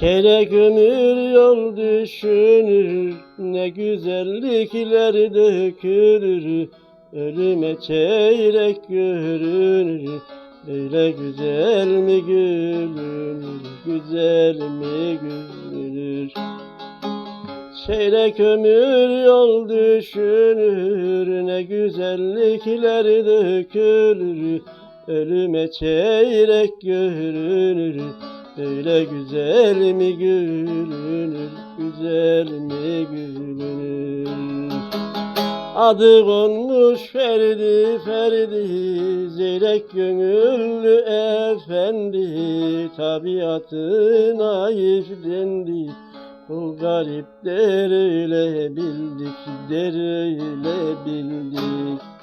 Çeyrek ömür yol düşünür, ne güzellikler dökülür. Ölüme çeyrek görünür, böyle güzel mi gülünür, güzel mi gülünür. Çeyrek ömür yol düşünür, ne güzellikler dökülür. Ölüme çeyrek görünür, Böyle güzel mi gülünür, güzel mi gülünür? Adı konmuş Ferdi Ferdi, Zeyrek gönüllü efendi, Tabiatı naif dendi, Kul garip der öyle bildik, der öyle bildik.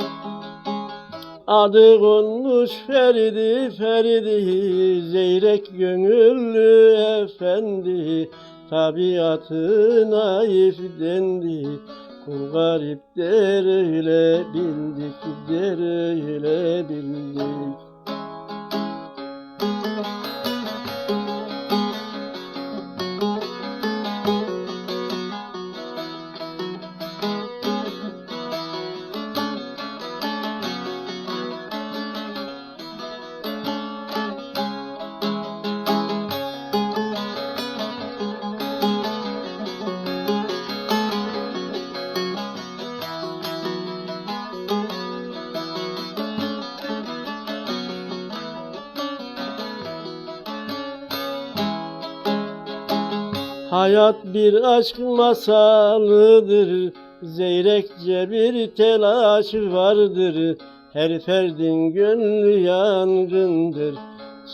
Adı konmuş Ferdi Ferdi Zeyrek gönüllü efendi. Tabiatı naif dendi Kul garip der öyle bildik Der öyle bildik Hayat bir aşk masalıdır. Zeyrekçe bir telaş vardır. Her ferdin gönlü yangındır.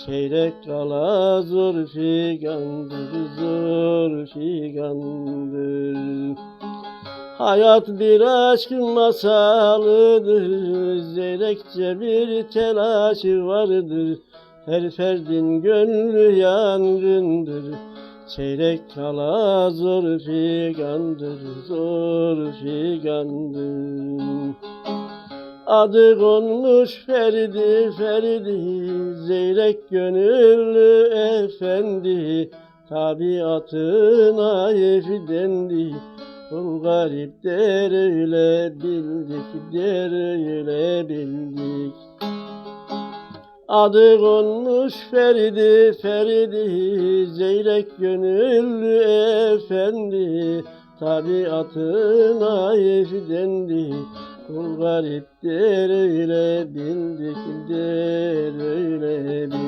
Çeyrek kala zor figandır Zor figandır Hayat bir aşk masalıdır. Zeyrekçe bir telaş vardır. Her ferdin gönlü yangındır Çeyrek kala zor figandır, zor figandır. Adı konmuş Ferdi Ferdi, Zeyrek gönüllü efendi, Tabiatı naif dendi, Kul garip der öyle bildik, der öyle bildik. Adı konmuş Ferdi Ferdi Zeyrek gönüllü efendi. Tabiatı naif dendi Kul garip der öyle bildik der öyle bildik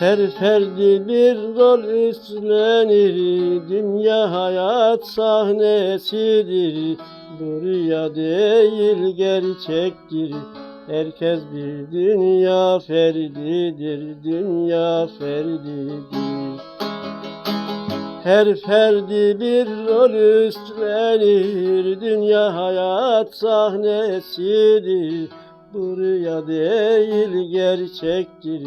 Her ferdi bir rol üstlenir, dünya hayat sahnesidir. Bu rüya değil gerçektir, herkes bir dünya ferdidir, dünya ferdidir. Her ferdi bir rol üstlenir, dünya hayat sahnesidir. Bu rüya değil gerçektir,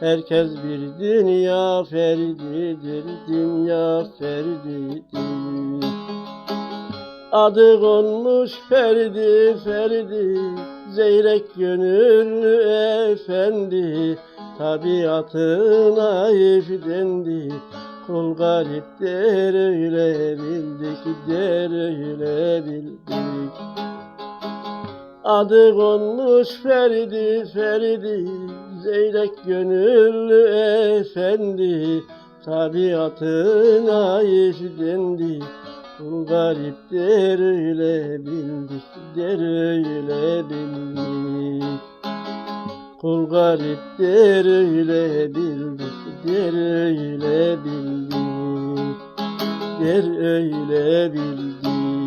Herkes bir dünya ferdidir, dünya ferdidir. Adı konmuş Ferdi Ferdi, Zeyrek gönüllü efendi, Tabiatı naif dendi, Kul garip der öyle bildik der öyle bildik Adı konmuş Feridi Feridi Zeyrek gönüllü efendi Tabiatına işlendi. Kul garip der öyle bildik Der öyle bildik. Kul garip der öyle bildik Der öyle bildik. Der öyle bildik